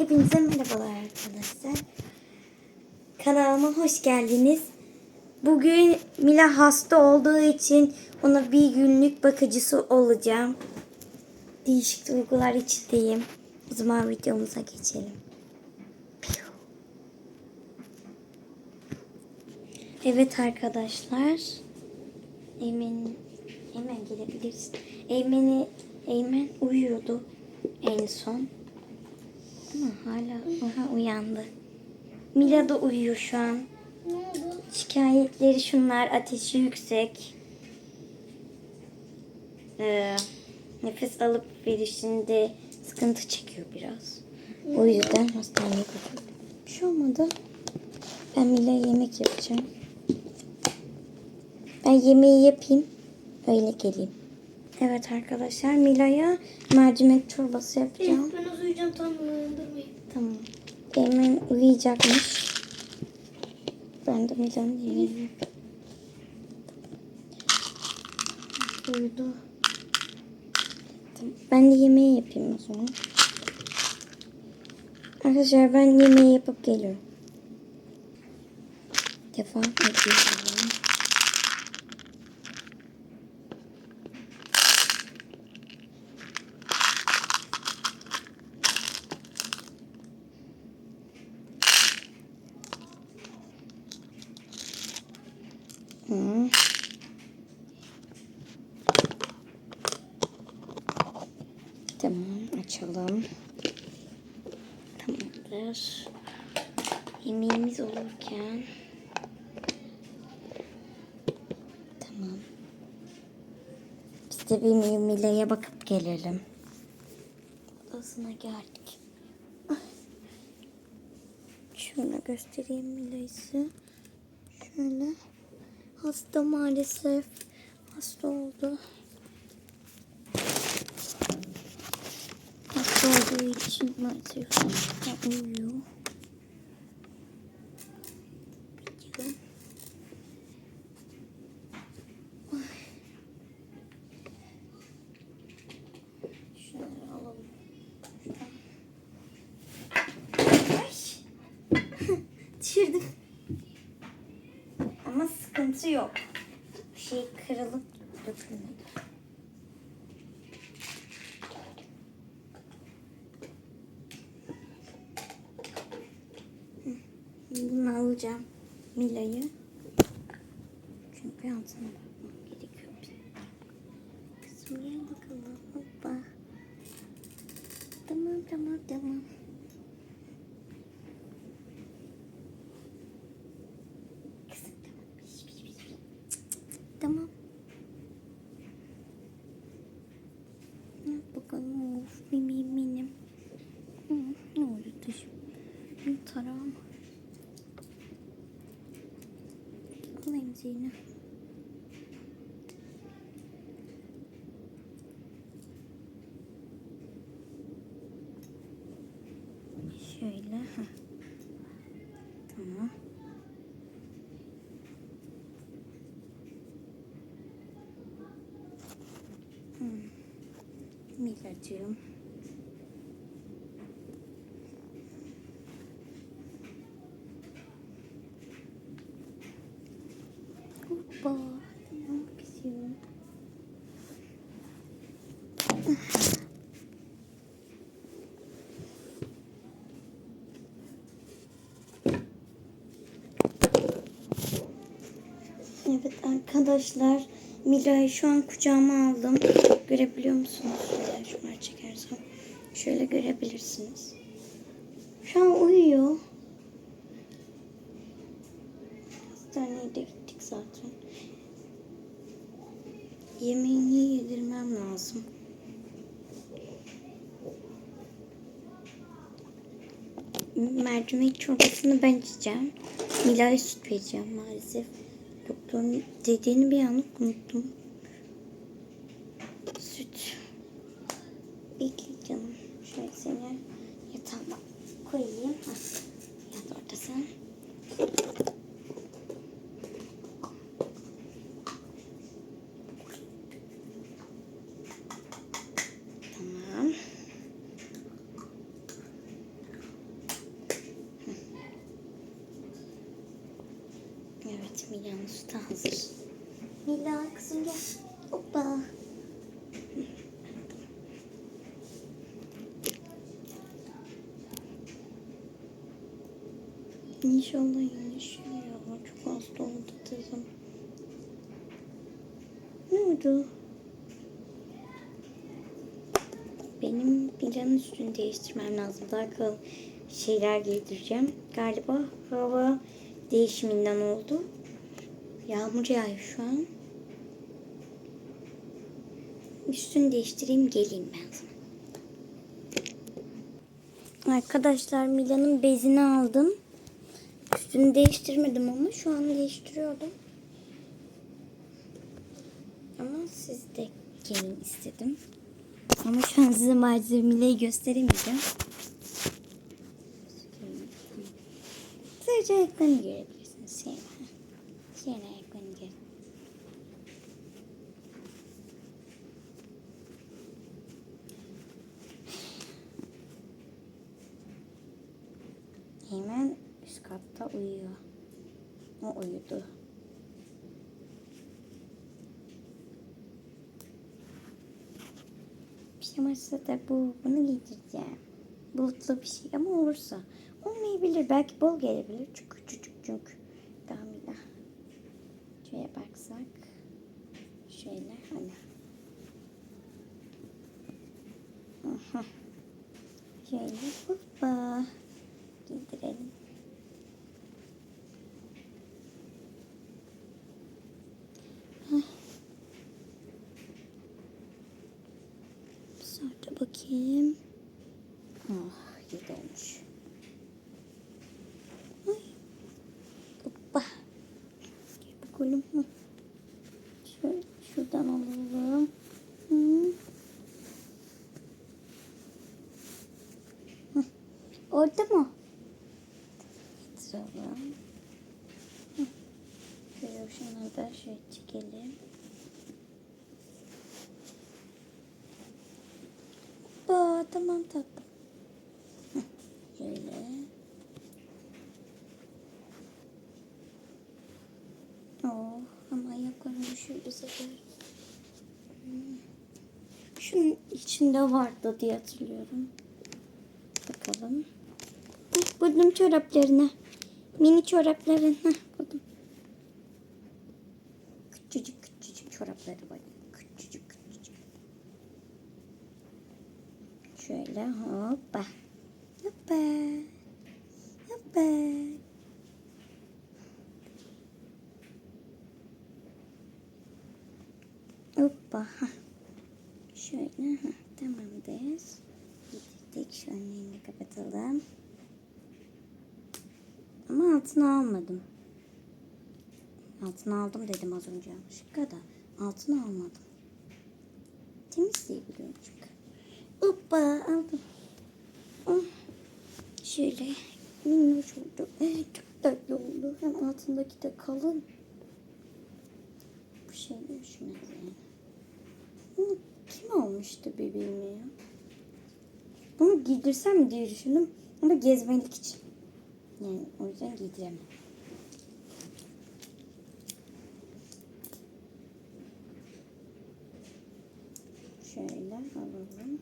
Hepinize merhabalar arkadaşlar. Kanalıma hoş geldiniz. Bugün Mila hasta olduğu için ona bir günlük bakıcısı olacağım. Değişik duygular içindeyim. O zaman videomuza geçelim. Evet arkadaşlar. Eymen, Eymen gelebilirsin. Eymen'i, Eymen uyuyordu en son. Hala aha, uyandı. Mila da uyuyor şu an. Şikayetleri şunlar. Ateşi yüksek. Ee, nefes alıp verişinde sıkıntı çekiyor biraz. O yüzden hastaneye götürdüm. Bir şey olmadı. Ben Mila'ya yemek yapacağım. Ben yemeği yapayım. Öyle geleyim. Evet arkadaşlar Mila'ya mercimek çorbası yapacağım. Ben az uyuyacağım tam uyuyacakmış. Ben de yemeğini yapayım. Uyudu. Ben de yemeği yapayım o zaman. Arkadaşlar ben yemeği yapıp geliyorum. Devam ediyorum. Hı. Tamam açalım. Tamamdır. Yemeğimiz olurken Tamam. Biz de bir Mila'ya bakıp gelelim. Odasına geldik. Şöyle göstereyim Mila'yı. Şöyle. Hasta maalesef. Hasta oldu. Olduğu için maalesef uyuyor. Düşürdüm. Ama sıkıntı yok. Bir şey kırılıp dökülmedi. Hı, Bunu alacağım. Mila'yı. Çünkü altına bakmam gerekiyor. Kızım gel bakalım. Hoppa. Tamam tamam tamam. Kızım tamam. Piş, piş, piş, piş. Cık, cık, cık. Tamam. Yap bakalım. Of bebeğim benim. Hı, ne oldu taşım? Yutar ama. Alayım Zeynep. Şöyle. heh. Tamam. Milacığım. Hoppa. Tamam kızım. Evet arkadaşlar Mila'yı şu an kucağıma aldım. Görebiliyor musunuz? Şöyle şunları çekersem. Şöyle görebilirsiniz. Şu an uyuyor. Hastaneye de gittik zaten. Yemeğini yedirmem lazım. Mercimek çorbasını ben içeceğim. Mila'ya süt vereceğim maalesef. Doktorun dediğini bir an unuttum. Süt. Bekle canım. Şöyle seni yatağıma koyayım. Hah. Yat orada sen. Tamam. Mila'nın sütü hazır. Mila kızım gel. Hoppa. İnşallah iyileşiyor ya. Çok hasta oldu kızım. Ne oldu? Benim Mila'nın üstünü değiştirmem lazım. Daha kalın şeyler giydireceğim. Galiba hava değişiminden oldu. Yağmur yağıyor şu an. Üstünü değiştireyim geleyim ben sana. Arkadaşlar Mila'nın bezini aldım. Üstünü değiştirmedim ama şu an değiştiriyordum. Ama siz de gelin istedim. Ama şu an size malzemeleri gösteremeyeceğim. Sadece ayaklarını görebilirsiniz. Şöyle. Şöyle Hemen üst katta uyuyor. O uyudu. Pijaması da bu. Bunu giydireceğim. Bulutlu bir şey ama olursa. Olmayabilir. Belki bol gelebilir. Çünkü küçücük çünkü. Daha bir daha. Şöyle baksak. Şöyle hani. Aha. Şöyle hoppa. Giydirelim. Ay. Sonra bakayım. Ah, iyi olmuş. Ay. Hoppa. Gel bakalım. Hı. Şöyle şuradan alalım. Hı. Hı. Orada mı? Getirelim. Hı. Şöyle şunu da şöyle çekelim. Hoppa tamam tatlım. Şöyle. Oh ama ayaklarım düşüyor bu sefer. Şunun içinde vardı diye hatırlıyorum. Bakalım. Heh, buldum çoraplarını. Mini çoraplarını. Buldum. Küçücük çorapları var. Küçücük küçücük. Şöyle hoppa. Hoppa. Hoppa. Hoppa. Şöyle. hah, Tamamdır. Getirdik. Şu önlerini kapatalım. Ama altına almadım. Altına aldım dedim az önce yanlışlıkla da. Altına almadım. Temizleyebiliyorum çünkü. Hoppa aldım. Oh. Şöyle minnoş oldu. Evet, çok tatlı oldu. Hem altındaki de kalın. Bu şey de yani. Bunu kim almıştı bebeğime ya? Bunu giydirsem mi diye düşündüm. Ama gezmelik için. Yani o yüzden giydiremem. Şöyle alalım.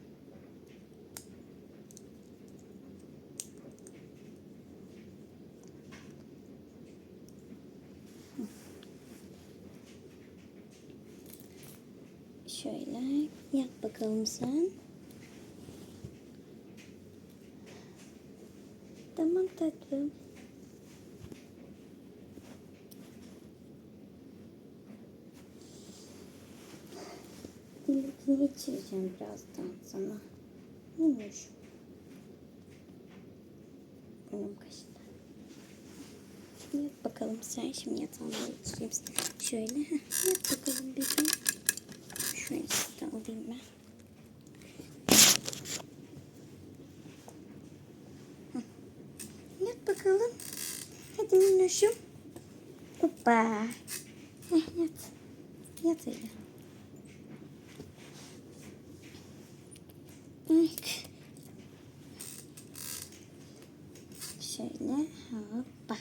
Şöyle yat bakalım sen. Tamam tatlım. İlkini içireceğim birazdan sana. Neymiş? Kaşında. Şimdi yat bakalım sen. Şimdi yatağına geçireyim. Şöyle. Yat bakalım bebeğim. Şöyle de alayım ben. Yat bakalım. Hadi minnoşum. Hoppa. Heh, yat. Yat öyle. Evet. Şöyle hoppa.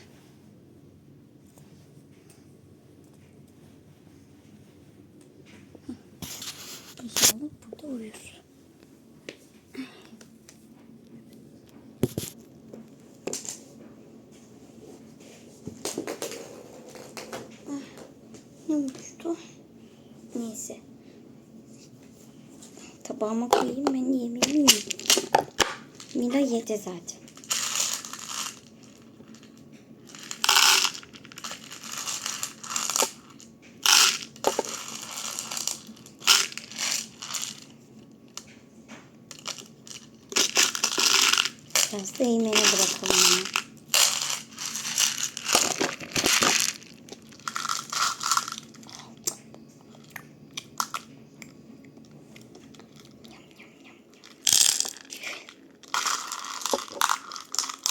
Ne olmuştu? Neyse. Tabağıma koyayım ben yemeğimi yiyeyim. Mila yedi zaten. Biraz da yemeğine bırakalım onu.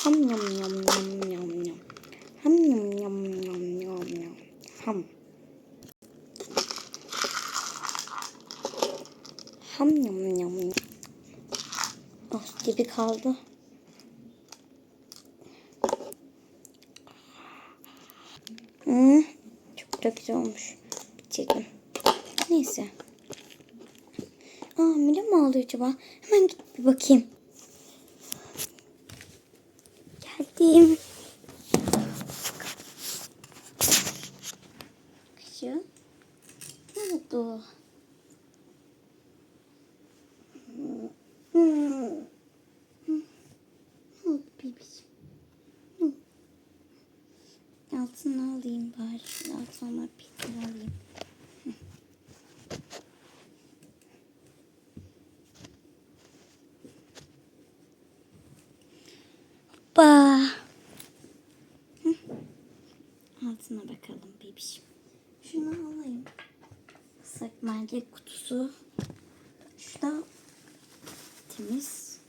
Ham yum yum yum yum yum. Ham yum yum yum yum yum. Ham. Ham yum yum yum. Ah gibi kaldı. Hmm, çok da güzel olmuş. Bitirdim. Neyse. Aa Mila mı aldı acaba? Hemen git bir bakayım. Geldim. Şu. Ne oldu? Hmm. Hmm. Ne oldu bebişim? Hmm. Altını alayım bari. Altına bir alayım. Hı. Hoppa. Hı. Altına bakalım bebişim. Şunu alayım. Islak mercek kutusu. Şu da temiz.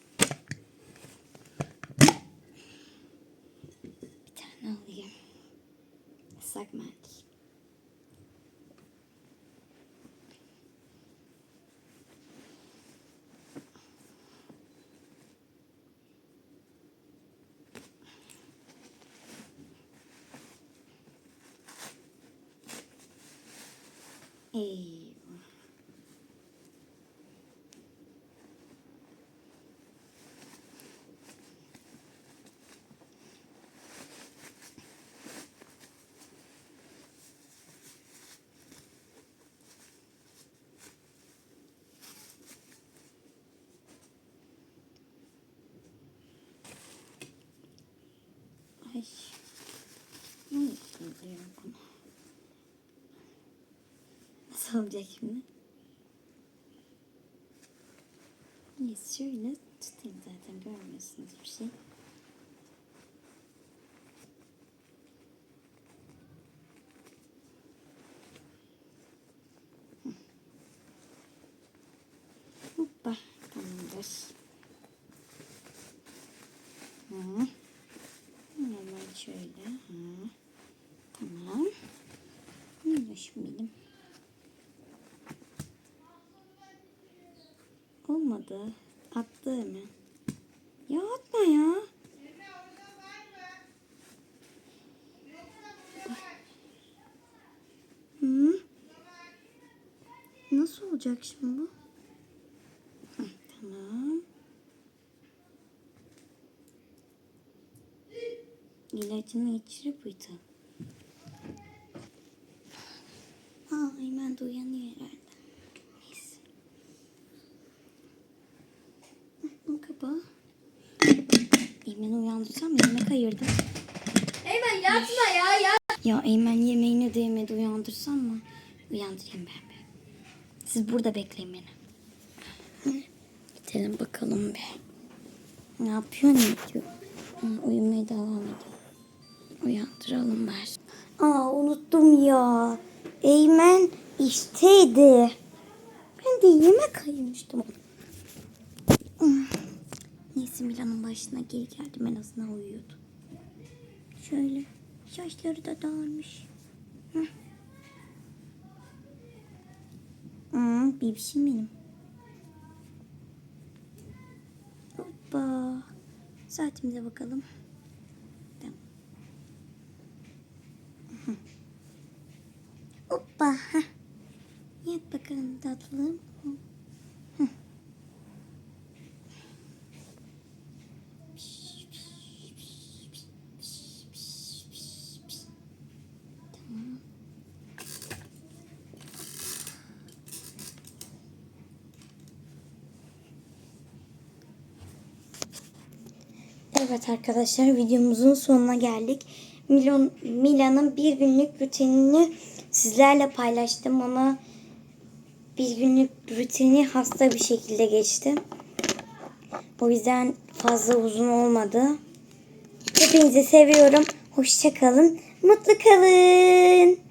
Bir tane alayım. Islak mendil. Eyvah. Ay. Ne yapıyor bunu? Nasıl olacak şimdi? Neyse şöyle tutayım zaten görmüyorsunuz bir şey. Hoppa tamamdır. Hı. Hemen şöyle. Hı. Tamam. Neymiş benim? Olmadı. Attı hemen. Ya atma ya. Hı? Nasıl olacak şimdi bu? Tamam. İlacını içirip uyudu. Aa, hemen de uyanıyor. Neyse. Bunu kapa. Eymen'i uyandırsam yemek ayırdım. Eymen yatma ya ya. Ya Eymen yemeğini de yemedi uyandırsam mı? Uyandırayım ben bir. Siz burada bekleyin beni. Hı. Gidelim bakalım bir. Ne yapıyor ne diyor? Uyumaya devam ediyor. Uyandıralım bari. Aa unuttum ya. Eymen işteydi. Ben de yemek ayırmıştım. Hmm. Neyse Milan'ın başına geri geldim en azından uyuyordu. Şöyle saçları da dağılmış. Hı. Hmm, bebişim benim. Hoppa. Saatimize bakalım. Hoppa. heh. Yat bakalım tatlım. Hı. Evet arkadaşlar videomuzun sonuna geldik. Milon, Mila'nın bir günlük rutinini sizlerle paylaştım ama bir günlük rutini hasta bir şekilde geçti. O yüzden fazla uzun olmadı. Hepinizi seviyorum. Hoşça kalın. Mutlu kalın.